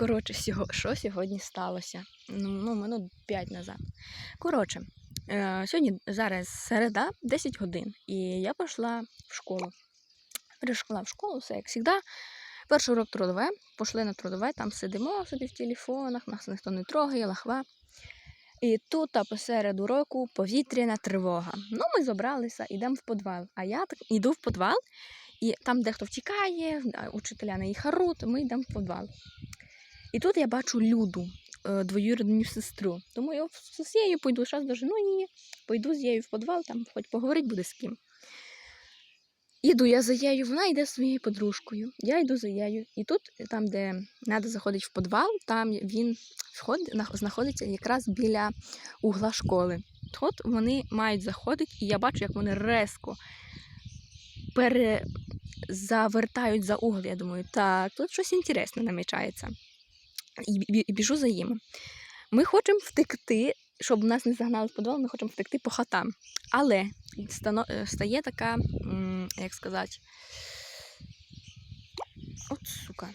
коротше, що сьогодні сталося? Ну, ну минут 5 назад. Коротше, е, сьогодні зараз середа, 10 годин, і я пішла в школу. Прийшла в школу, все як завжди. Перший урок трудове, пішли на трудове, там сидимо собі в телефонах, нас ніхто не трогає, лахва. І тут а посеред уроку повітряна тривога. Ну, ми зібралися, йдемо в підвал. А я так йду в підвал, і там дехто втікає, учителя на їх оруть, ми йдемо в підвал. І тут я бачу Люду, е, двоюрідну сестру. Думаю, з нею пойду, зараз дожену її, пойду з нею в підвал, там хоч поговорити буде з ким. Іду я за нею, вона йде своєю подружкою. Я йду за нею. І тут, там, де треба заходити в підвал, там він вход- знаходиться якраз біля угла школи. От вони мають заходити, і я бачу, як вони резко перезавертають за угол. Я думаю, так, тут щось інтересне намічається. І біжу за їм. Ми хочемо втекти, щоб нас не загнали в підвал, ми хочемо втекти по хатам. Але е, стає така, як сказати, от сука.